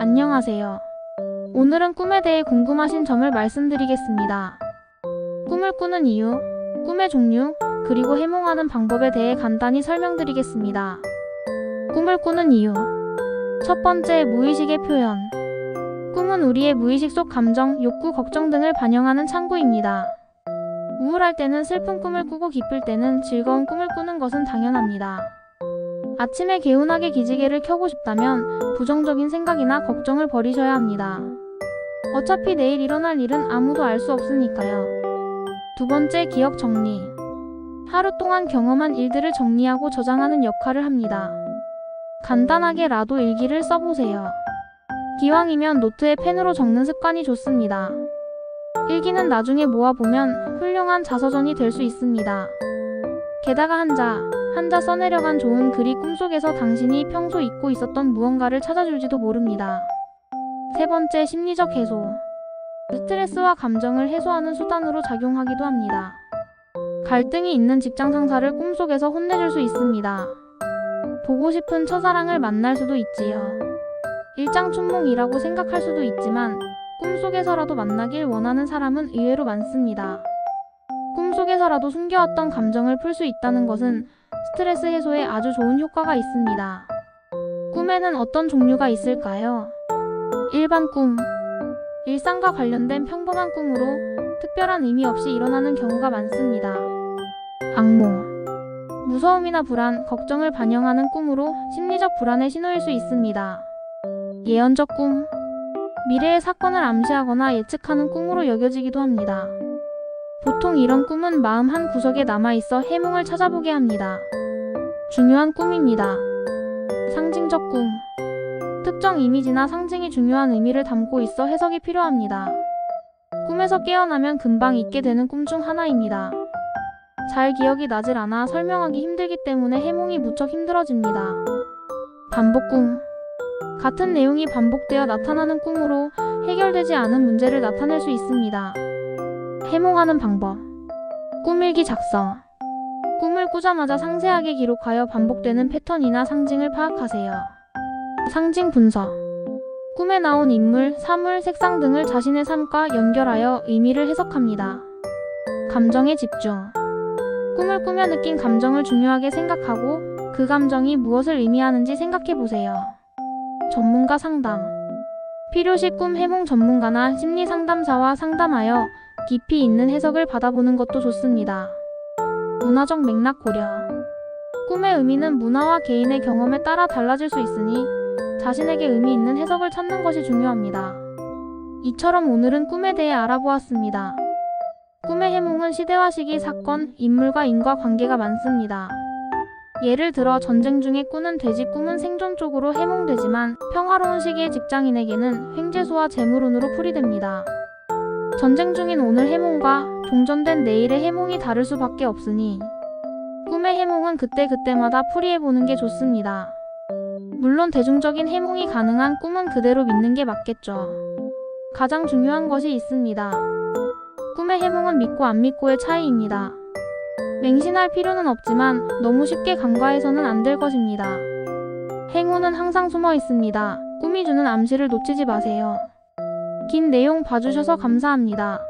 안녕하세요. 오늘은 꿈에 대해 궁금하신 점을 말씀드리겠습니다. 꿈을 꾸는 이유, 꿈의 종류, 그리고 해몽하는 방법에 대해 간단히 설명드리겠습니다. 꿈을 꾸는 이유. 첫 번째, 무의식의 표현. 꿈은 우리의 무의식 속 감정, 욕구, 걱정 등을 반영하는 창구입니다. 우울할 때는 슬픈 꿈을 꾸고 기쁠 때는 즐거운 꿈을 꾸는 것은 당연합니다. 아침에 개운하게 기지개를 켜고 싶다면 부정적인 생각이나 걱정을 버리셔야 합니다. 어차피 내일 일어날 일은 아무도 알 수 없으니까요. 두 번째, 기억 정리. 하루 동안 경험한 일들을 정리하고 저장하는 역할을 합니다. 간단하게라도 일기를 써보세요. 기왕이면 노트에 펜으로 적는 습관이 좋습니다. 일기는 나중에 모아보면 훌륭한 자서전이 될 수 있습니다. 게다가 한자, 한자 써내려간 좋은 글이 꿈속에서 당신이 평소 잊고 있었던 무언가를 찾아줄지도 모릅니다. 세 번째, 심리적 해소. 스트레스와 감정을 해소하는 수단으로 작용하기도 합니다. 갈등이 있는 직장 상사를 꿈속에서 혼내줄 수 있습니다. 보고 싶은 첫사랑을 만날 수도 있지요. 일장춘몽이라고 생각할 수도 있지만 꿈속에서라도 만나길 원하는 사람은 의외로 많습니다. 꿈속에서라도 숨겨왔던 감정을 풀 수 있다는 것은 스트레스 해소에 아주 좋은 효과가 있습니다. 꿈에는 어떤 종류가 있을까요? 일반 꿈. 일상과 관련된 평범한 꿈으로 특별한 의미 없이 일어나는 경우가 많습니다. 악몽. 무서움이나 불안, 걱정을 반영하는 꿈으로 심리적 불안의 신호일 수 있습니다. 예언적 꿈. 미래의 사건을 암시하거나 예측하는 꿈으로 여겨지기도 합니다. 보통 이런 꿈은 마음 한 구석에 남아있어 해몽을 찾아보게 합니다. 중요한 꿈입니다. 상징적 꿈. 특정 이미지나 상징이 중요한 의미를 담고 있어 해석이 필요합니다. 꿈에서 깨어나면 금방 잊게 되는 꿈 중 하나입니다. 잘 기억이 나질 않아 설명하기 힘들기 때문에 해몽이 무척 힘들어집니다. 반복 꿈. 같은 내용이 반복되어 나타나는 꿈으로 해결되지 않은 문제를 나타낼 수 있습니다. 해몽하는 방법. 꿈일기 작성. 꿈을 꾸자마자 상세하게 기록하여 반복되는 패턴이나 상징을 파악하세요. 상징 분석. 꿈에 나온 인물, 사물, 색상 등을 자신의 삶과 연결하여 의미를 해석합니다. 감정에 집중. 꿈을 꾸며 느낀 감정을 중요하게 생각하고 그 감정이 무엇을 의미하는지 생각해 보세요. 전문가 상담. 필요시 꿈 해몽 전문가나 심리 상담사와 상담하여 깊이 있는 해석을 받아보는 것도 좋습니다. 문화적 맥락 고려. 꿈의 의미는 문화와 개인의 경험에 따라 달라질 수 있으니 자신에게 의미 있는 해석을 찾는 것이 중요합니다. 이처럼 오늘은 꿈에 대해 알아보았습니다. 꿈의 해몽은 시대와 시기, 사건, 인물과 인과 관계가 많습니다. 예를 들어 전쟁 중에 꾸는 돼지 꿈은 생존 쪽으로 해몽되지만 평화로운 시기의 직장인에게는 횡재수와 재물운으로 풀이됩니다. 전쟁 중인 오늘 해몽과 종전된 내일의 해몽이 다를 수밖에 없으니 꿈의 해몽은 그때그때마다 풀이해보는 게 좋습니다. 물론 대중적인 해몽이 가능한 꿈은 그대로 믿는 게 맞겠죠. 가장 중요한 것이 있습니다. 꿈의 해몽은 믿고 안 믿고의 차이입니다. 맹신할 필요는 없지만 너무 쉽게 간과해서는 안 될 것입니다. 행운은 항상 숨어 있습니다. 꿈이 주는 암시를 놓치지 마세요. 긴 내용 봐주셔서 감사합니다.